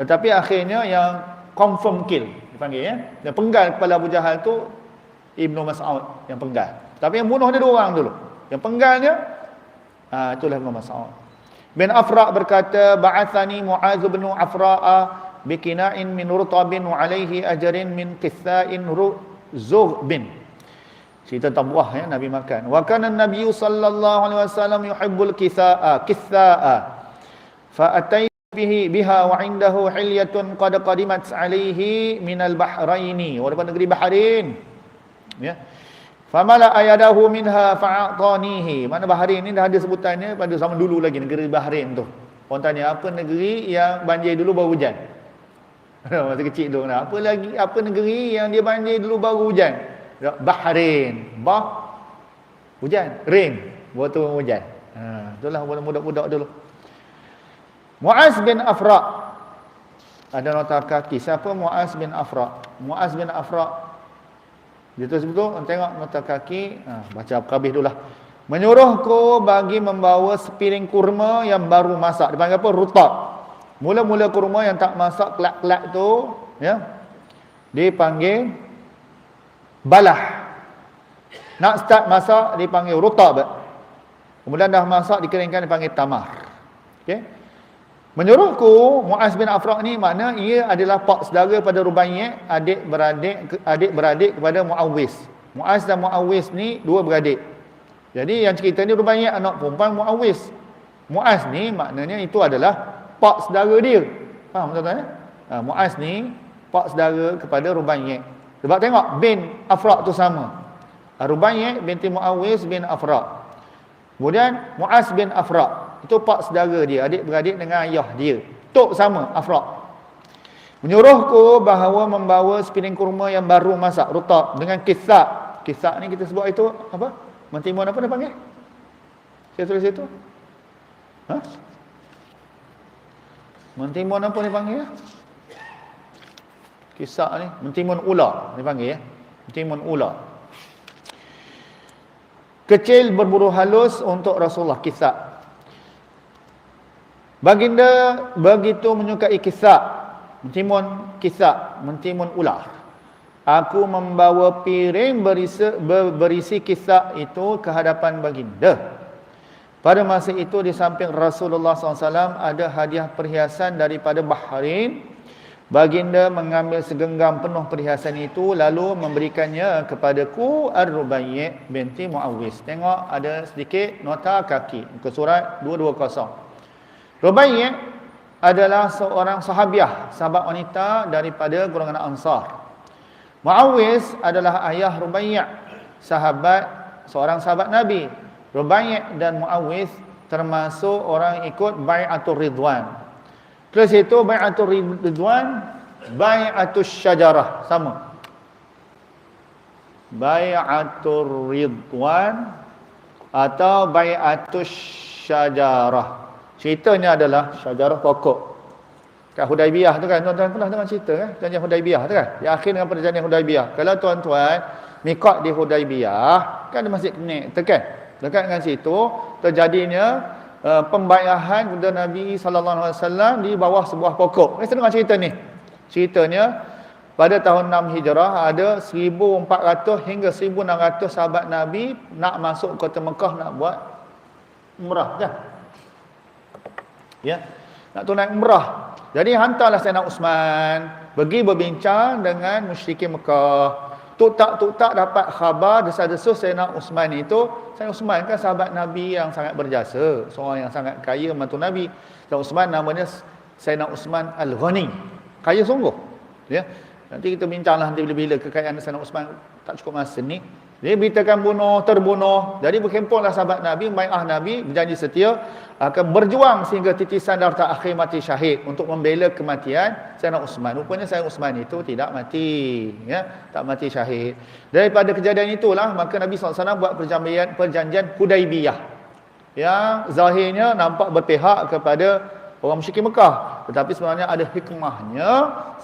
Tetapi akhirnya yang confirm kill dipanggil ya. Yang penggal kepala Abu Jahal tu Ibnu Mas'ud yang penggal. Tapi yang bunuh dia dua orang dulu. Yang penggalnya ah itulah Ibnu Mas'ud. Bin Afra berkata ba'athani Muaz bin Afra'a bikina'in min rutabin wa alaihi ajrin min qitha'in bin. Cerita tentang buah ya Nabi makan. Wa kana Nabi sallallahu alaihi wasallam yuhibbul kitha'a kitha'a. Fa bihi biha wa indahu hilyatun qad qadimat alaihi minal bahraini. Walaupun negeri Bahrain. Ya. Famala ayadahu minha fa'atanihi. Mana Bahrain ni dah ada sebutannya pada zaman dulu lagi negeri Bahrain tu. Orang tanya apa negeri yang banjir dulu baru hujan? Masa kecil tu apa lagi apa negeri yang dia banjir dulu baru hujan? Bahrain. Bah. Hujan rain. Waktu hujan. Ha itulah budak-budak dulu Muaz bin Afra. Ada nota kaki. Siapa Muaz bin Afra? Muaz bin Afra. Dia tu sebut tengok nota kaki. Ha, baca kabih dulu lah. Menyuruhku bagi membawa sepiring kurma yang baru masak. Dipanggil apa? Rutab. Mula-mula kurma yang tak masak kelak-kelak tu. Ya. Dipanggil balah. Nak start masak dipanggil rutab. Kemudian dah masak dikeringkan dipanggil tamar. Okey. Menyuruhku Muaz bin Afra ni makna ia adalah pak saudara pada Rubaiyah, adik beradik adik beradik kepada Muawiz. Muaz dan Muawiz ni dua beradik. Jadi yang cerita ni Rubaiyah anak perempuan Muawiz. Muaz ni maknanya itu adalah pak saudara dia. Faham tuan-tuan eh? Ha, Muaz ni pak saudara kepada Rubaiyah. Sebab tengok bin Afra tu sama. Ha, Rubaiyah binti Muawiz bin Afra. Kemudian Muaz bin Afra. Itu pak saudara dia, adik-beradik dengan ayah dia. Tok sama, Afra. Menyuruhku bahawa membawa sepiring kurma yang baru masak, rutab, dengan kisah. Kisah ni kita sebut itu, apa? Mentimun apa dia panggil? Saya tulis itu. Ha? Mentimun apa dia panggil? Kisah ni, mentimun ula dia panggil ya. Mentimun ula. Kecil berburu halus untuk Rasulullah kisah. Baginda begitu menyukai kisah, mentimun kisah, mentimun ular. Aku membawa piring berisi, berisi kisah itu ke hadapan baginda. Pada masa itu di samping Rasulullah SAW ada hadiah perhiasan daripada Bahrain. Baginda mengambil segenggam penuh perhiasan itu lalu memberikannya kepadaku Ar-Rubayyi binti Muawiz. Tengok ada sedikit nota kaki ke surat 220. Rubaiyah adalah seorang sahabiah, sahabat wanita daripada golongan Ansar. Muawiz adalah ayah Rubaiyah, sahabat seorang sahabat Nabi. Rubaiyah dan Muawiz termasuk orang ikut Bai'atul Ridwan. Terus itu Bai'atul Ridwan, Bai'atul Syajarah sama. Bai'atul Ridwan atau Bai'atul Syajarah. Ceritanya adalah syajarah pokok. Kat Hudaibiyah tu kan, tuan-tuan pernah dengar cerita kan? Perjanjian Hudaibiyah tu kan? Di akhir dengan perjanjian Hudaibiyah. Kalau tuan-tuan mikot di Hudaibiyah, kan ada masjid kenik, tekan. Dekat dengan situ, terjadinya uh, pembayahan kepada Nabi SAW di bawah sebuah pokok. Kita dengar cerita ni. Ceritanya, pada tahun 6 Hijrah, ada 1,400 hingga 1,600 sahabat Nabi nak masuk kota Mekah nak buat umrah kan? Ya. Nak tunai umrah. Jadi hantarlah Sayyidina Usman pergi berbincang dengan musyrikin Mekah. Tuk tak tuk tak dapat khabar desas-desus Sayyidina Usman itu. Sayyidina Usman kan sahabat Nabi yang sangat berjasa seorang yang sangat kaya mantu Nabi. Sayyidina Usman namanya Sayyidina Usman Al-Ghani. Kaya sungguh. Ya. Nanti kita bincanglah nanti bila-bila kekayaan Sayyidina Usman tak cukup masa ni dia beritakan bunuh, terbunuh. Jadi berkempuhlah sahabat Nabi, Mai'ah Nabi, berjanji setia akan berjuang sehingga titisan darah akhir mati syahid untuk membela kematian Sayyidina Usman. Rupanya Sayyidina Usman itu tidak mati. ya Tak mati syahid. Daripada kejadian itulah, maka Nabi SAW buat perjanjian, perjanjian Hudaibiyah. Yang zahirnya nampak berpihak kepada orang musyrik Mekah. Tetapi sebenarnya ada hikmahnya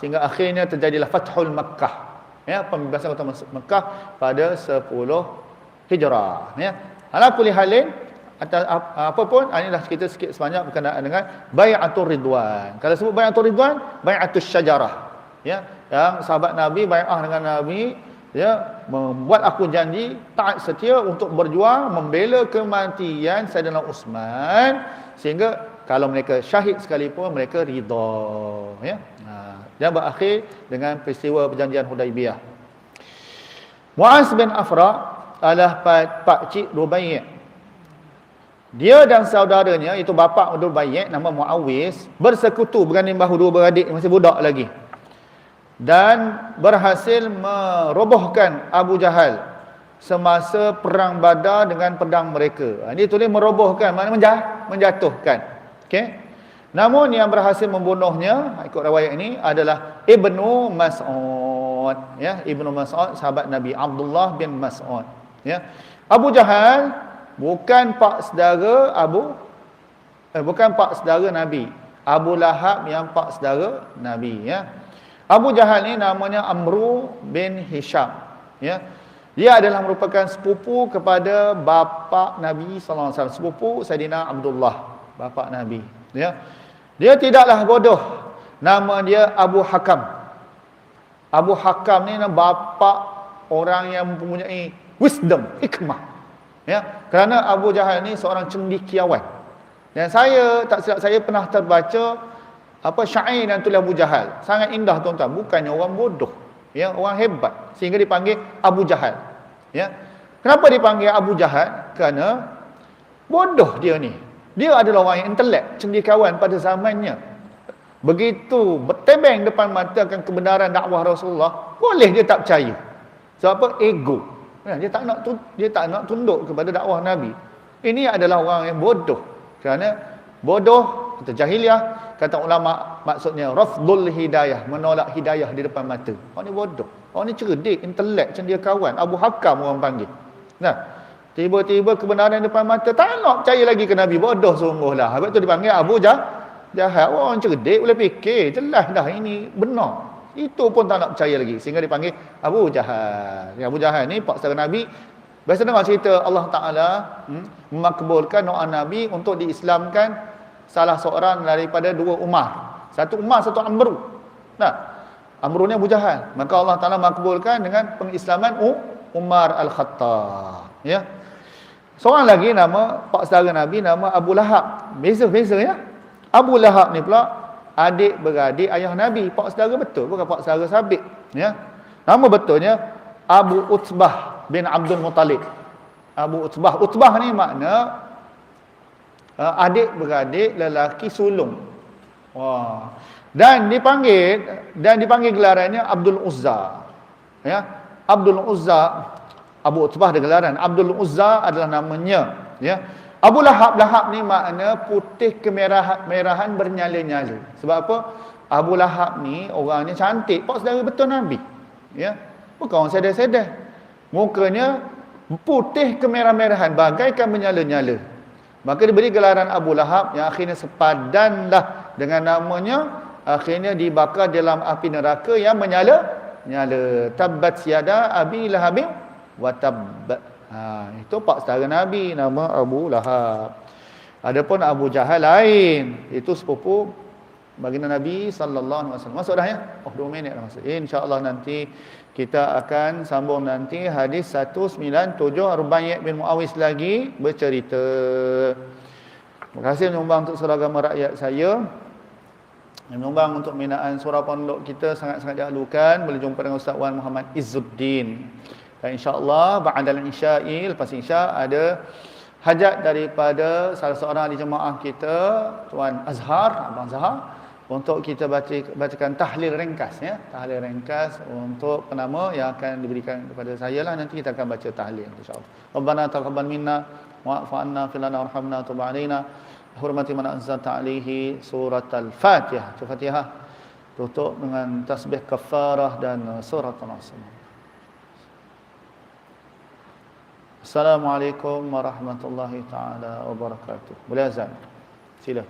sehingga akhirnya terjadilah Fathul Makkah ya pembebasan kota Mekah pada 10 Hijrah ya ala kulli halin atas apa pun ah, inilah kita sikit sebanyak berkenaan dengan bai'atul ridwan. Kalau sebut bai'atul ridwan, bai'atus syajarah. Ya, yang sahabat Nabi bai'ah dengan Nabi ya membuat aku janji taat setia untuk berjuang membela kematian Saidina Utsman sehingga kalau mereka syahid sekalipun mereka ridha ya. Ha, dan berakhir dengan peristiwa perjanjian Hudaibiyah. Muaz bin Afra adalah pak, cik Rubaiyah dia dan saudaranya itu bapa Bayyid nama Muawiz bersekutu berganding bahu dua beradik masih budak lagi. Dan berhasil merobohkan Abu Jahal semasa perang Badar dengan pedang mereka. Ha, ini tulis merobohkan maknanya menjatuhkan. Okey. Namun yang berhasil membunuhnya ikut riwayat ini adalah Ibnu Mas'ud. Ya Ibnu Mas'ud sahabat Nabi Abdullah bin Mas'ud. Ya. Abu Jahal bukan pak saudara Abu eh, bukan pak saudara Nabi. Abu Lahab yang pak saudara Nabi ya. Abu Jahal ni namanya Amru bin Hisham ya. Dia adalah merupakan sepupu kepada bapa Nabi sallallahu alaihi wasallam. Sepupu Saidina Abdullah bapa Nabi ya dia tidaklah bodoh nama dia Abu Hakam Abu Hakam ni nama bapa orang yang mempunyai wisdom hikmah Ya, kerana Abu Jahal ni seorang cendekiawan. Dan saya tak silap saya pernah terbaca apa syair yang tulis Abu Jahal. Sangat indah tuan-tuan, bukannya orang bodoh. Ya, orang hebat sehingga dipanggil Abu Jahal. Ya. Kenapa dipanggil Abu Jahal? Kerana bodoh dia ni. Dia adalah orang yang intelek, cendekiawan pada zamannya. Begitu bertebeng depan mata akan kebenaran dakwah Rasulullah, boleh dia tak percaya. Sebab apa? Ego. Kan? Dia tak nak dia tak nak tunduk kepada dakwah Nabi. Ini adalah orang yang bodoh. Kerana bodoh kata jahiliah, kata ulama maksudnya rafdul hidayah, menolak hidayah di depan mata. Orang ni bodoh. Orang ni cerdik, intelek, cendia kawan. Abu Hakam orang panggil. Nah, tiba-tiba kebenaran depan mata, tak nak percaya lagi ke Nabi. Bodoh sungguhlah. Habis tu dipanggil Abu Jah. Jahat. Orang cerdik boleh fikir. Jelas dah ini benar. Itu pun tak nak percaya lagi. Sehingga dipanggil Abu Jahal. Abu Jahal ni Pak Saudara Nabi. Biasa dengar cerita Allah Ta'ala hmm, memakbulkan doa Nabi untuk diislamkan salah seorang daripada dua Umar. Satu Umar, satu Amru. Nah, Amru ni Abu Jahal. Maka Allah Ta'ala makbulkan dengan pengislaman Umar Al-Khattab. Ya. Seorang lagi nama Pak Saudara Nabi nama Abu Lahab. Beza-beza ya. Abu Lahab ni pula adik beradik ayah Nabi, pak saudara betul bukan pak saudara sabit, ya. Nama betulnya Abu Utbah bin Abdul Muttalib. Abu Utbah, Utbah ni makna uh, adik beradik lelaki sulung. Wah. Dan dipanggil dan dipanggil gelarannya Abdul Uzza. Ya. Abdul Uzza Abu Utbah ada gelaran. Abdul Uzza adalah namanya, ya. Abu Lahab Lahab ni makna putih kemerahan merahan bernyala-nyala. Sebab apa? Abu Lahab ni orangnya cantik, pak saudara betul Nabi. Ya. Bukan orang sedar-sedar. Mukanya putih kemerah-merahan bagaikan menyala-nyala. Maka diberi gelaran Abu Lahab yang akhirnya sepadanlah dengan namanya akhirnya dibakar dalam api neraka yang menyala nyala tabbat siada abi lahabin wa tabbat Ha, itu pak saudara Nabi nama Abu Lahab. Adapun Abu Jahal lain, itu sepupu baginda Nabi sallallahu alaihi wasallam. Masuk dah ya? Oh, 2 minit dah masuk. Insya-Allah nanti kita akan sambung nanti hadis 197 Rubaiyah bin Muawiz lagi bercerita. Terima kasih menyumbang untuk seragam rakyat saya. Menyumbang untuk minaan surah pondok kita sangat-sangat dialukan. Boleh jumpa dengan Ustaz Wan Muhammad Izzuddin. Dan insya-Allah ba'dal isya'i lepas isya ada hajat daripada salah seorang di jemaah kita Tuan Azhar, Abang Zahar untuk kita baca bacakan tahlil ringkas ya. Tahlil ringkas untuk penama yang akan diberikan kepada saya lah nanti kita akan baca tahlil insya-Allah. Rabbana taqabbal minna wa'fu anna fil lana warhamna tub alaina. Hormati man anzalta alaihi surat al-Fatihah. Al-Fatihah tutup dengan tasbih kafarah dan surat an-Nasr. Assalamualaikum warahmatullahi taala wabarakatuh. Boleh azan? Sila.